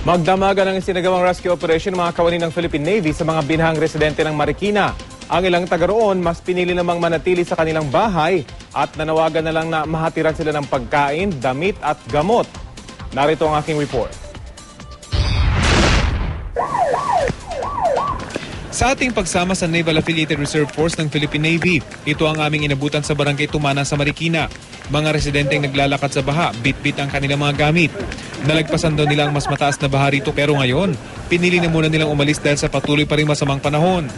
Magdamagan ang isinagawang rescue operation mga kawani ng Philippine Navy sa mga binahang residente ng Marikina. Ang ilang taga roon mas pinili namang manatili sa kanilang bahay at nanawagan na lang na mahatiran sila ng pagkain, damit at gamot. Narito ang aking report. Sa ating pagsama sa Naval Affiliated Reserve Force ng Philippine Navy, ito ang aming inabutan sa Barangay Tumana sa Marikina. Mga residenteng naglalakad sa baha, bit-bit ang kanilang mga gamit. Nalagpasan daw nila ang mas mataas na baha rito pero ngayon, pinili na muna nilang umalis dahil sa patuloy pa rin masamang panahon.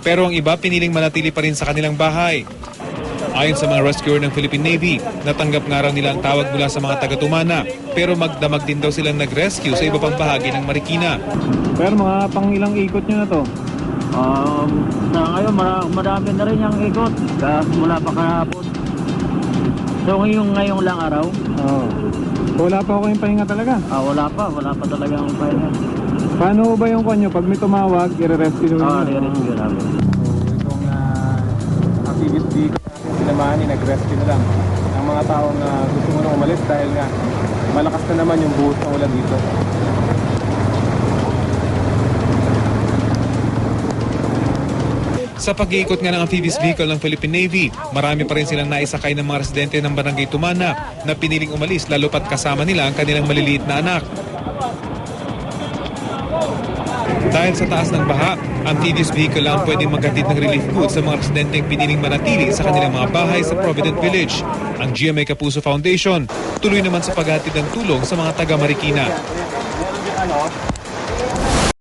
Pero ang iba piniling manatili pa rin sa kanilang bahay. Ayon sa mga rescuer ng Philippine Navy, natanggap nga raw nila ang tawag mula sa mga taga-Tumana pero magdamag din daw silang nag-rescue sa iba pang bahagi ng Marikina. Pero mga pang ilang ikot nyo na to? Um, sa ngayon, mara- marami na rin yung ikot. Kaya mula pa kahapon. So ngayong ngayong lang araw, Oo. Wala pa ako kayong pahinga talaga. ah, wala pa, wala pa talaga ang pahinga. Paano ba yung kanyo? Pag may tumawag, i-rescue nyo Ah, yun? re-rescue namin. So, itong uh, activity sinamahan nag-rescue na lang ang mga taong uh, gusto mo nang umalis dahil nga malakas na naman yung buhos ng ulan dito. Sa pag-iikot nga ng amphibious vehicle ng Philippine Navy, marami pa rin silang naisakay ng mga residente ng Barangay Tumana na piniling umalis lalo pat kasama nila ang kanilang maliliit na anak. Dahil sa taas ng baha, amphibious vehicle lang ang pwedeng maghatid ng relief goods sa mga residenteng piniling manatili sa kanilang mga bahay sa Provident Village. Ang GMA Kapuso Foundation tuloy naman sa paghatid ng tulong sa mga taga Marikina.